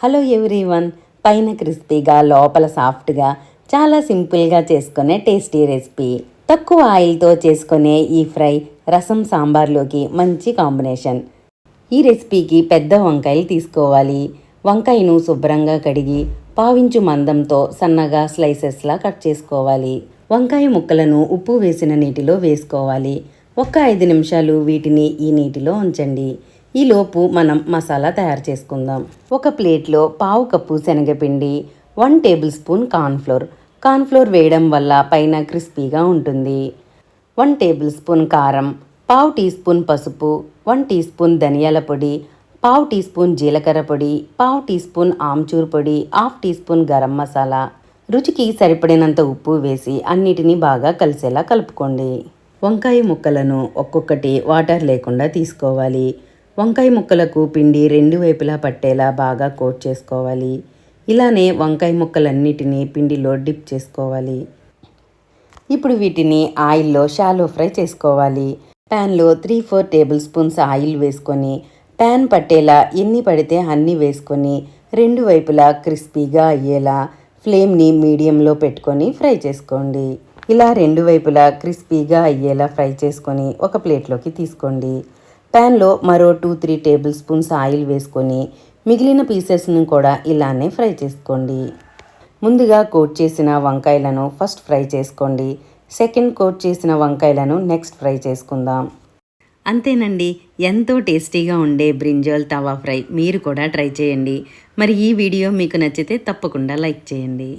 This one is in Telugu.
హలో ఎవ్రీవన్ పైన క్రిస్పీగా లోపల సాఫ్ట్గా చాలా సింపుల్గా చేసుకునే టేస్టీ రెసిపీ. తక్కువ ఆయిల్తో చేసుకునే ఈ ఫ్రై రసం సాంబార్లోకి మంచి కాంబినేషన్. ఈ రెసిపీకి పెద్ద వంకాయలు తీసుకోవాలి. వంకాయను శుభ్రంగా కడిగి పావించు మందంతో సన్నగా స్లైసెస్లా కట్ చేసుకోవాలి. వంకాయ ముక్కలను ఉప్పు వేసిన నీటిలో వేసుకోవాలి. ఒక్క ఐదు నిమిషాలు వీటిని ఈ నీటిలో ఉంచండి. ఈలోపు మనం మసాలా తయారు చేసుకుందాం. ఒక ప్లేట్లో పావు కప్పు శనగపిండి one tablespoon cornflour. Cornflour వేయడం వల్ల పైన క్రిస్పీగా ఉంటుంది. వన్ టేబుల్ స్పూన్ కారం పావు టీ స్పూన్ పసుపు వన్ టీ స్పూన్ ధనియాల పొడి పావు టీ స్పూన్ జీలకర్ర పొడి పావు టీ స్పూన్ ఆమ్చూర్ పొడి half teaspoon garam masala. రుచికి సరిపడినంత ఉప్పు వేసి అన్నిటినీ బాగా కలిసేలా కలుపుకోండి. వంకాయ ముక్కలను ఒక్కొక్కటి వాటర్ లేకుండా తీసుకోవాలి. వంకాయ ముక్కలకు పిండి రెండు వైపులా పట్టేలా బాగా కోట్ చేసుకోవాలి. ఇలానే వంకాయ ముక్కలన్నిటినీ పిండిలో డిప్ చేసుకోవాలి. ఇప్పుడు వీటిని ఆయిల్లో షాలో ఫ్రై చేసుకోవాలి. ప్యాన్లో three four tablespoons oil వేసుకొని ప్యాన్ పట్టేలా ఎన్ని పడితే అన్ని వేసుకొని రెండు వైపులా క్రిస్పీగా అయ్యేలా ఫ్లేమ్ని మీడియంలో పెట్టుకొని ఫ్రై చేసుకోండి. ఇలా రెండు వైపులా క్రిస్పీగా అయ్యేలా ఫ్రై చేసుకొని ఒక ప్లేట్లోకి తీసుకోండి. ప్యాన్లో మరో two three tablespoons oil వేసుకొని మిగిలిన పీసెస్ను కూడా ఇలానే ఫ్రై చేసుకోండి. ముందుగా కోట్ చేసిన వంకాయలను ఫస్ట్ ఫ్రై చేసుకోండి. సెకండ్ కోట్ చేసిన వంకాయలను నెక్స్ట్ ఫ్రై చేసుకుందాం. అంతేనండి ఎంతో టేస్టీగా ఉండే బ్రింజాల్ తవా ఫ్రై మీరు కూడా ట్రై చేయండి. మరి ఈ వీడియో మీకు నచ్చితే తప్పకుండా లైక్ చేయండి.